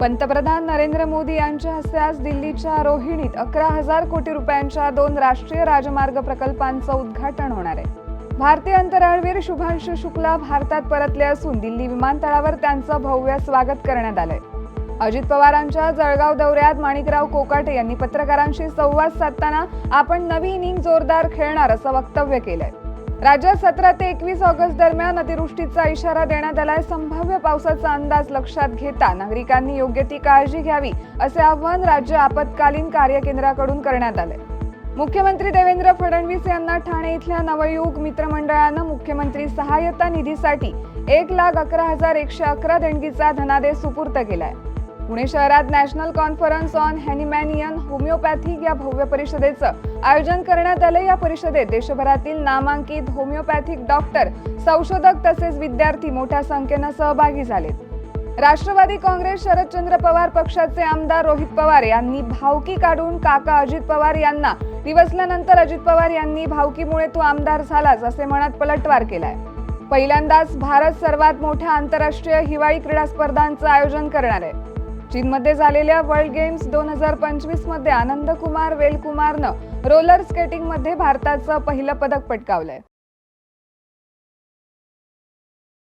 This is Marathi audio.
पंतप्रधान नरेंद्र मोदी यांच्या हस्ते आज दिल्लीच्या रोहिणीत अकरा हजार कोटी रुपयांच्या दोन राष्ट्रीय राजमार्ग प्रकल्पांचं उद्घाटन होणार आहे. भारतीय अंतराळवीर शुभांशु शुक्ला भारतात परतले असून दिल्ली विमानतळावर त्यांचं भव्य स्वागत करण्यात आलंय. अजित पवारांच्या जळगाव दौऱ्यात माणिकराव कोकाटे यांनी पत्रकारांशी संवाद साधताना आपण नवी इनिंग जोरदार खेळणार असं वक्तव्य केलंय. राज्यात सतरा ते एकवीस ऑगस्ट दरम्यान अतिवृष्टीचा इशारा देण्यात आलाय. संभाव्य पावसाचा अंदाज लक्षात घेता नागरिकांनी योग्य ती काळजी घ्यावी असे आवाहन राज्य आपत्कालीन कार्य केंद्राकडून करण्यात आले मुख्यमंत्री देवेंद्र फडणवीस यांना ठाणे इथल्या नवयुग मित्रमंडळानं मुख्यमंत्री सहाय्यता निधीसाठी एक लाख अकरा हजार एकशे अकरा देणगीचा धनादेश सुपूर्त केलाय. पुणे शहरात national conference on Hahnemannian homeopathic या भव्य परिषदेचं आयोजन करण्यात आलं. या परिषदेत देशभरातील नामांकित होमिओपॅथिक डॉक्टर संशोधक तसेच विद्यार्थी मोठ्या संख्येनं सहभागी झालेत राष्ट्रवादी काँग्रेस शरदचंद्र पवार पक्षाचे आमदार रोहित पवार यांनी भावकी काढून काका अजित पवार यांना दिवसल्यानंतर अजित पवार यांनी भावकीमुळे तू आमदार झालास असे म्हणत पलटवार केलाय. पहिल्यांदाच भारत सर्वात मोठ्या आंतरराष्ट्रीय हिवाळी क्रीडा स्पर्धांचं आयोजन करणार आहे. चीनमध्ये झालेल्या वर्ल्ड गेम्स दोन हजार पंचवीसमध्ये आनंद कुमार वेलकुमारनं रोलर स्केटिंगमध्ये भारताचं पहिलं पदक पटकावलंय.